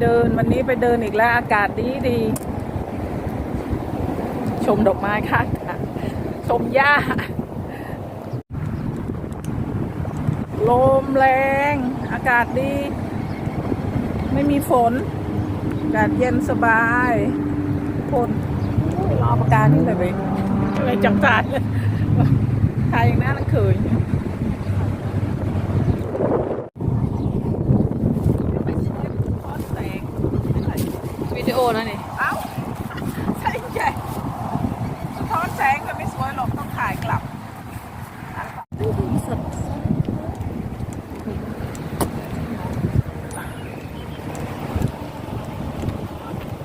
เดิน วันนี้ไปเดินอีกแล้วอากาศดีดี ชมดอกไม้ค่ะ ชมหญ้า ลมแรง อากาศดี ไม่มีฝน อากาศเย็นสบายฝนรอประกาศนี่เลยไปเลยจังตายเลยทายอย่างนั้นนั่นเคย วิดีโอนะนี่ เอ้าใช่ใช่สะท้อนแสงก็ไม่สวยหรอกต้องถ่ายกลับ สด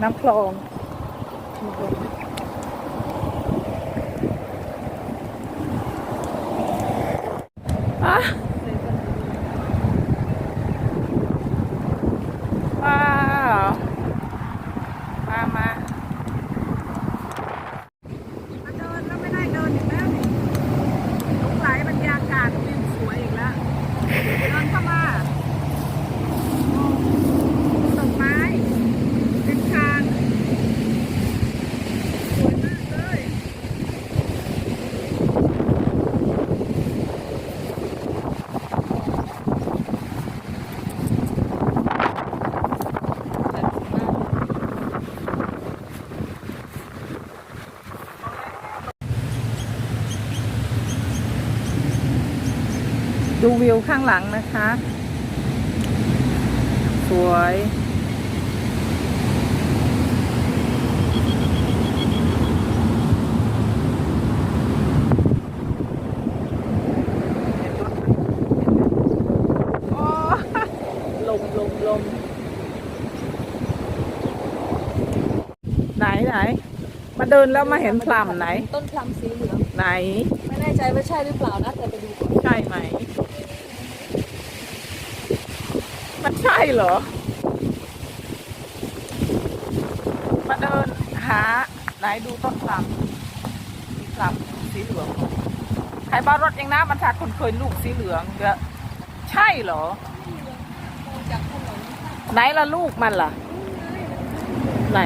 น้ำคลองอะว้าวมามามาเดินแล้วไม่ได้เดินอีกแล้วนี่หลงไหลบรรยากาศวิวสวยอีกแล้ว เดินเข้ามาดอกไม้ เป็นทางสวยมากเลย ดู วิวข้างหลังนะคะ สวยโอ้ลมลมลมไหนไหน มาเดินแล้วมาเห็นพลัมไหน ต้นพลัมสีเหลืองไหน ไม่แน่ใจว่าใช่หรือเปล่านะแต่ไปดูก่อน ใช่ไหม มันใช่ เหรอ มาเดินหาไหนดูต้นพลัมมีพลัมสีเหลืองใครบ้านรถยังนะมันถากคนเคยลูกสีเหลืองเดี๋ยวใช่เหรอ ไหนละลูกมันล่ะ ไหน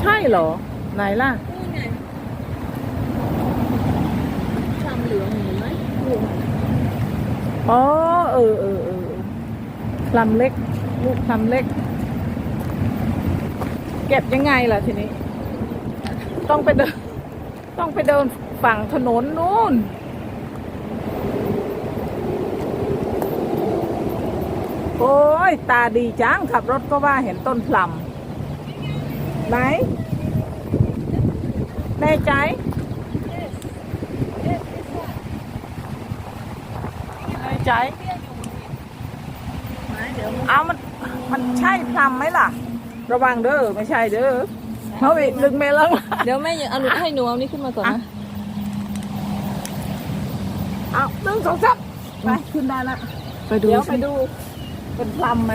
ใช่เหรอ ไหนล่ะ นู่นไงพลัมเหลืองเห็นไหมลูก อ๋อ เออเออเออลัมเล็ก ลูกลัมเล็ก เก็บยังไงล่ะทีนี้ ต้องไปเดิน ต้องไปเดินฝั่งถนนนู่นโอ้ย ตาดีจัง ขับรถก็ว่าเห็นต้นพลัมไหนแน่ใจ แน่ ใจไหนเดี๋ยวเอามันมันใช่พลัมไหมล่ะ ระวังเด้อไม่ใช่เด้อเขาอีกลึกเมลังเดี๋ยวแม่เอาหนูให้หนูเอานี่ขึ้นมาก่อนนะเอาหนึ่งสองสามไปขึ้นได้ละไปดูเดี๋ยวสิไปดู เป็นพลัมไหม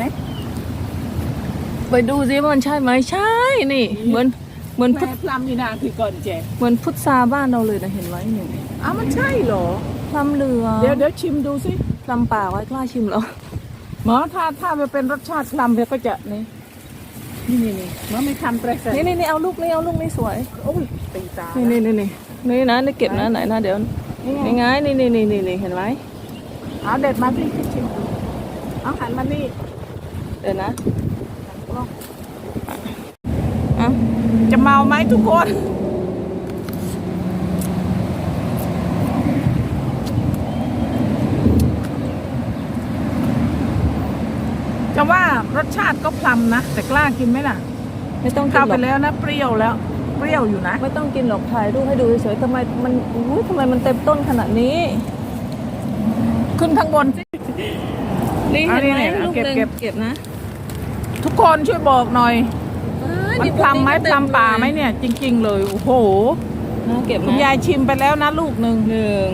ไปดูสิว่ามันใช่ไหมใช่นี่ เหมือนเหมือนพุทแม่พลัมอยู่นานคือก่อนเจเหมือนพุทราบ้านเราเลยนะเห็นไหมหนึ่งอ้าวมันใช่เหรอพลัมเหลืองเดี๋ยวเดี๋ยวชิมดูสิพ ลัมป่าไว้กล้าชิมเหรอหมอถ้าถ้ามันเป็นรสชาติพลัมเดี๋ยวก็จะนี่นี่นี่นี่หมอไม่ทำเปรสนี่นี่นี่เอาลูกนี่เอาลูกนี่สวยโอ้ยตีตานี่นี่นี่นี่นี่นะนี่เก็บนะไหนนะเดี๋ยวนี่ไงนี่ไงนี่นี่นี่นี่นี่เห็นไหมเอาเด็ดมาสิชิมดูเอาหันมานี่เดี๋ยวนะอะจะเมาไหมทุกคน จะว่า รสชาติก็พลัมนะ แต่กล้ากินไหมล่ะไม่ต้องกิเข้านหไปรอกแล้วนะ เปรี้ยวแล้ว เปรี้ยวอยู่นะ ไม่ต้องกินหรอกถ่ายรูปให้ดูเฉยๆทำไมมันอุ้ยทำไมมันเต็มต้นขนาดนี้ ขึ้นข้างบนสิ นี่เอาเห็นไหมนี่ๆเอาลูกเก็บหนึ่งเก็บ เก็บนะทุกคนช่วยบอกหน่อยอ้ายมันพลัมไหมพลัมป่าไหมเนี่ย จริง ๆ เลย โอ้โห นะเก็บคุณนะยายชิมไปแล้วนะลูกหนึ่งหนึ่ง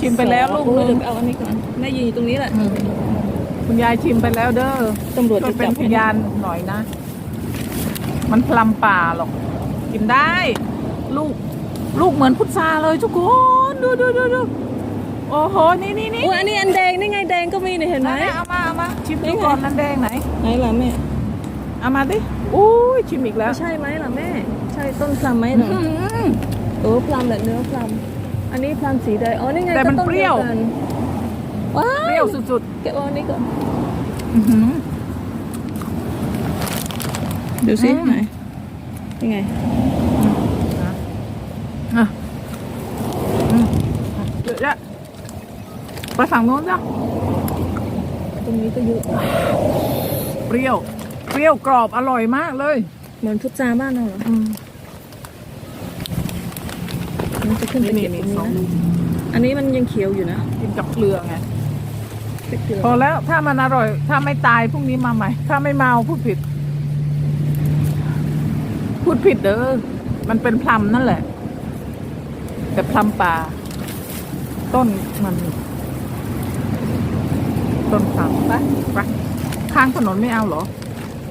ชิมไปแล้วลูกโอ้หยนึ่งเดี๋ยวไปเอาอันนี้ก่อนแม่ยืนอยู่ตรงนี้แหละ คุณยายชิมไปแล้วเด้อตำรวจช่วจะยเป็จันบพให้ยานหน่อยนะ มันพลัมป่าหรอก กินได้ ลูก ลูกเหมือนพุทราเลยทุกคนดูดูดูดูโอ้โห นี่นี่นี่อุ้ยอันนี้อันแดงนี่ไงแดงก็มีเนี่ยเห็นไหมไหนเอามาเอามาชิมดูก่อนนันแดงไหน ไหนล่ะแม่เอามาดิอุ้ยชิมอีกแล้วใช่ไหมล่ะแม่ ใช่ต้นพลัมไหมเหรออืมโอ้พลัมแบบเนื้อพลัมอันนี้พลัมสีแดงอ๋อนี่ไงแต่มันก็ต้เปรี้ยว ดีกันว้าเป รี้ยวสุดเก็บเอาอันนี้ก่อนๆอื้อหือดูสิอืมไหนยังไงอะอืมเดี๋ยวจะไปฝั่งโน้นจ้ะตรงนี้ก็เยอะเปรี้ยว เปรี้ยวกรอบอร่อยมากเลย เหมือนพุทราบ้านเราเหรออืมมันจะขึ้นไปนี่เก็บนี่ตรงสองนี้ลูนะกอันนี้มันยังเขียวอยู่นะ กินกับเกลือไง พริกเกลือพอแล้วถ้ามันอร่อย ถ้าไม่ตายพรุ่งนี้มาใหม่ ถ้าไม่เมาพูดผิด พูดผิดเด้อมันเป็นพลัมนั่นแหละ แต่พลัมป่า ต้นมัน ต้นพลัมไปไปข้างถนนไม่เอาเหรอ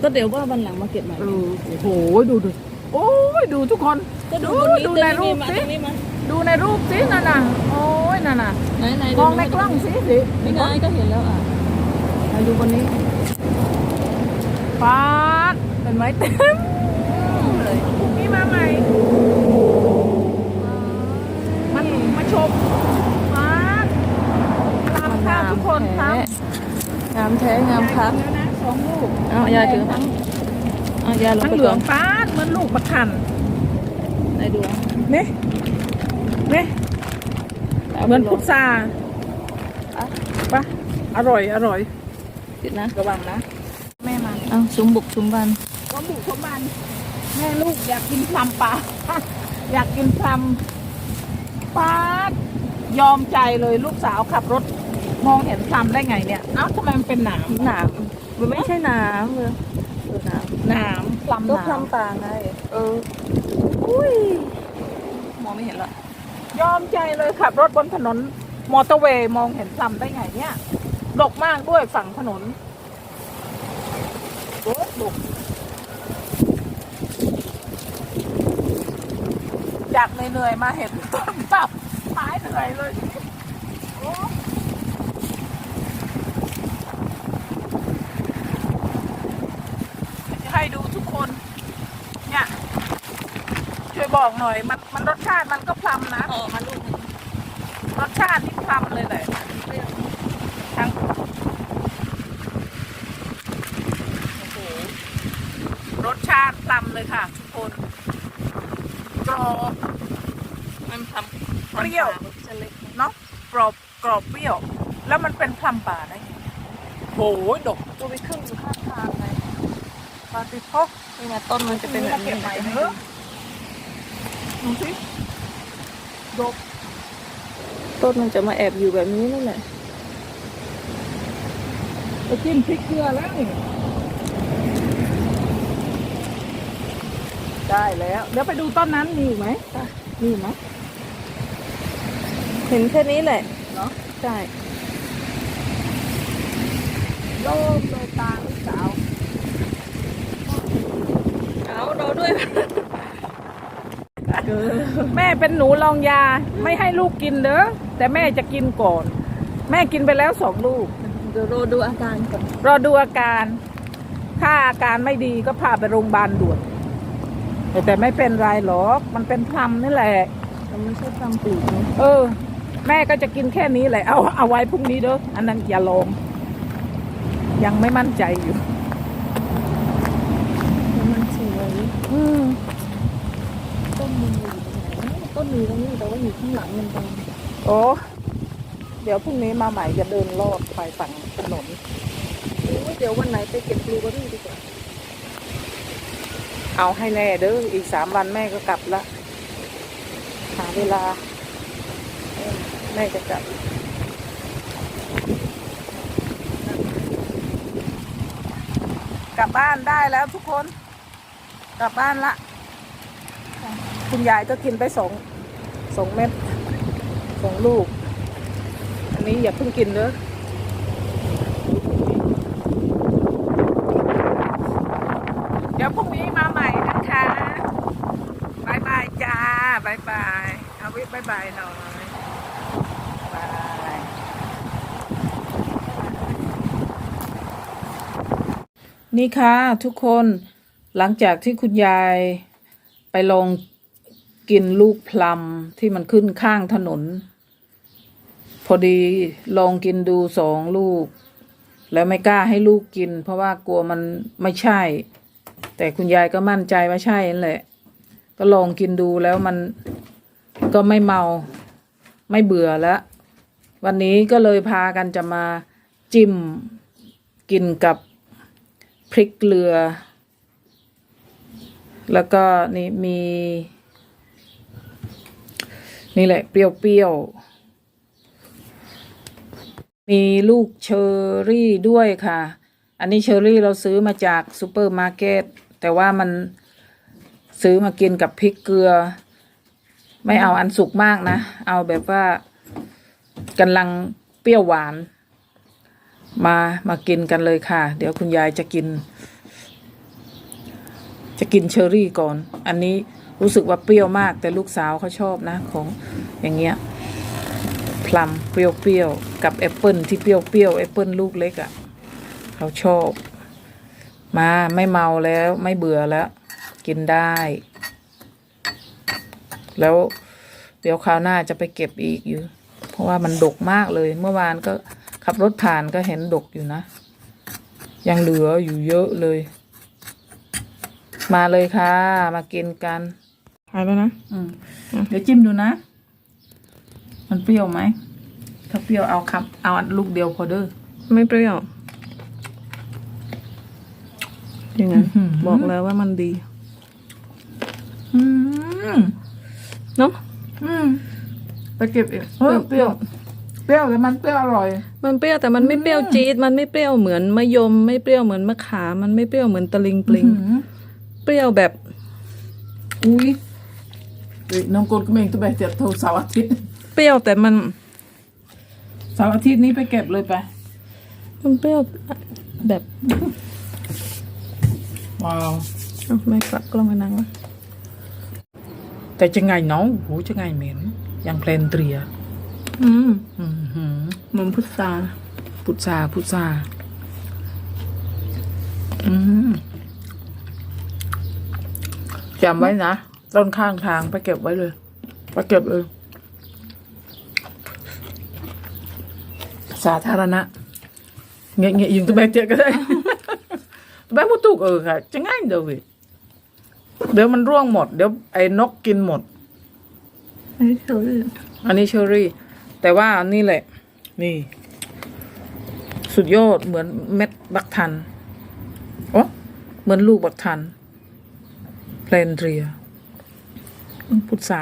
ก็เดี๋ยวว่าวันหลังมาเก็บใหม่ เออโอ้โหดูดูโอ้ยดูทุกคน ก็ดูดูตรงนี้ดูในรูปมาสิตรงนี้มาดูในรูปสินั่นน่ะ โอ้ยนั่นน่ะไหนไหนมองในกล้องสิสิไม่ไงก็เห็นแล้วอะไปดูบนนี้ฟาดเป็นไหมเต็มเลยพรุ่งนี้มาใหม่ มันมาชมฟาดตามข้าวทุกคนครับงามแท้งามครับแล้วนะสองลูกเอายายถือทั้งเอายาลงทั้งไปเหลืก่อองนฟาดเหมือนลูกประคัน ไหนดูอะนี่นี่เหมือนพุทราปะอร่อย อร่อยติดนะ ระวังนะ แม่มาเอาชุมบุกชุมบันก็บุกสมบัน แม่ลูกอยากกินพลัมปลาอยากกินพลัมปาดยอมใจเลยลูกสาวขับรถมองเห็นพลัมได้ไงเนี่ย เอ้าทำไมมันเป็นหนามหนามมันไม่ใช่หนามเลยเออหนามหนามพลัมก็หนามพลัมป่าไงเอออุ้ ยมองไม่เห็นละยอมใจเลยขับรถบนถนน มอเตอร์เวย์มองเห็นลัมได้ไงเนี่ยดกมากด้วยฝั่งถนนโอ้ดกจากเหนื่อยมาเห็นต้นพลัมหายเหนื่อยเลยให้ดูทุกคน บอกหน่อย มันมันรสชาติมันก็พลัมนะออกมาลูกรสชาติที่พลัมเลยแหละทั้งโอ้โหรสชาติพลัมเลยค่ะ ทุกคนกรอบมันทำเปรี้ยวจะเล็กเนาะกรอบกรอบเปรี้ยว แล้วมันเป็นพลัมป่าได้ไงโหดกตัวไปขึ้นอยู่ข้างทางไงปาติโพกนี่ไงต้นมันจะเป็นแบบนี้เก็บใหม่เถอะ ดูสิดกต้นมันจะมาแอบอยู่แบบนี้นั่นแหละไปจิ้มพริกเกลือแล้วนี่ได้แล้ว เดี๋ยวไปดูต้นนั้นมีอีกไหมมีอีกไหมเห็นแค่นี้แหละเนาะใช่โล่งเลยตาลูกสาว เอาเราด้วย แม่เป็นหนูลองยาไม่ให้ลูกกินเด้อแต่แม่จะกินก่อน แม่กินไปแล้วสองลูกเดี๋ยวรอดูอาการก่อนรอดูอาการ ถ้าอาการไม่ดีก็พาไปโรงพยาบาลด่วนแต่แต่ไม่เป็นไรหรอกมันเป็นพลัมนี่แหละมันไม่ใช่ทำปลูกนะเออ แม่ก็จะกินแค่นี้แหละ เอาเอาไว้พรุ่งนี้เด้ออันนั้นอย่าลองยังไม่มั่นใจอยู่มันสวยอืมต้นมันอยู่ ตรงไหนต้นมีตรงนี้แต่ว่าอยู่ข้างหลังมันตรงโอ้เดี๋ยวพรุ่งนี้มาใหม่จะเดินลอดไปฝั่งถนนเดี๋ยววันไหนไปเก็บบลูเบอร์รี่ดีกว่า เอาให้แน่เด้ออีกสามวันแม่ก็กลับละหาเวลาเออแม่จะกลับกลับบ้านได้แล้วทุกคน กลับบ้านละ คุณยายก็กินไปสอง สองเม็ดสองลูก อันนี้อย่าเพิ่งกินเด้อเดี๋ยวพรุ่งนี้มาใหม่นะคะบายบายจ้าบายบายเอาวิบายบายหน่อยบายนี่ค่ะทุกคนหลังจากที่คุณยายไปลง กินลูกพลัมที่มันขึ้นข้างถนน พอดีลองกินดูสองลูก แล้วไม่กล้าให้ลูกกิน เพราะว่ากลัวมันไม่ใช่ แต่คุณยายก็มั่นใจว่าใช่นั่นแหละ ก็ลองกินดูแล้วมันก็ไม่เมาไม่เบื่อแล้ว วันนี้ก็เลยพากันจะมาจิ้มกินกับพริกเกลือ แล้วก็นี่มี นี่แหละเปรี้ยวๆ มีลูกเชอร์รี่ด้วยค่ะ อันนี้เชอร์รี่เราซื้อมาจากซูเปอร์มาร์เก็ตแต่ว่ามันซื้อมากินกับพริกเกลือ ไม่เอาอันสุกมากนะ เอาแบบว่ากำลังเปรี้ยวหวาน มามากินกันเลยค่ะ เดี๋ยวคุณยายจะกิน จะกินเชอร์รี่ก่อน อันนี้ รู้สึกว่าเปรี้ยวมาก แต่ลูกสาวเขาชอบนะของอย่างเงี้ยพลัมเปรี้ยวๆกับแอปเปิลที่เปรี้ยวๆแอปเปิลลูกเล็กอะ่ะเขาชอบ มาไม่เมาแล้วไม่เบื่อแล้ว กินได้ แล้วเดี๋ยวคราวหน้าจะไปเก็บอีกอยู่ เพราะว่ามันดกมากเลย เมื่อวานก็ขับรถผ่านก็เห็นดกอยู่นะ ยังเหลืออยู่เยอะเลย มาเลยค่ะ มากินกัน หายแล้วนะ อืมเดี๋ยวจิ้มดูนะ มันเปรี้ยวไหม ถ้าเปรี้ยวเอาครับ เอาอันลูกเดียวพอเด้อ ไม่เปรี้ยว ยังไง อื้อหือ บอกแล้วว่ามันดี อืม เนาะอืมไปเก็บเองเฮ้ยเปรี้ยว เปรี้ยวแต่มันเปรี้ยวอร่อย มันเปรี้ยวแต่มันไม่เปรี้ยวจี๊ด มันไม่เปรี้ยวเหมือนมะยม ไม่เปรี้ยวเหมือนมะขาม มันไม่เปรี้ยวเหมือนตะลิงปลิงอื้อหือเปรี้ยวแบบ อุ้ยเฮ้ย น้องกลก็เองตัวแบบเจ็บโทรเสาร์อาทิตย์เปรี้ยวแต่มันเสาร์อาทิตย์นี้ไปเก็บเลยไปมันเปรี้ยวแบบว้าวเอาไม่กลับกล้องไปนั่งวะแต่จะไงน้องโหจะไงเหม็นยังเพลนเตรียอืมอือหือเหมือนพุทราพุทราพุทราอืมจำไว้นะ ต้นข้างทางไปเก็บไว้เลยไปเก็บเลยสาธารณะเงี้ยเงี้ยยิงตัวแบกเจอก็ได้แบกมุตุกเออค่ะ จะง่ายเดี๋ยววิเดี๋ยวมันร่วงหมด เดี๋ยวไอ้นกกินหมดไอ้เชอรี่ อันนี้เชอรี่ แต่ว่านี่แหละ นี่ สุดยอดเหมือนเม็ดบักทัน โอ้เหมือนลูกบักทัน เพลนเรีย พุทรา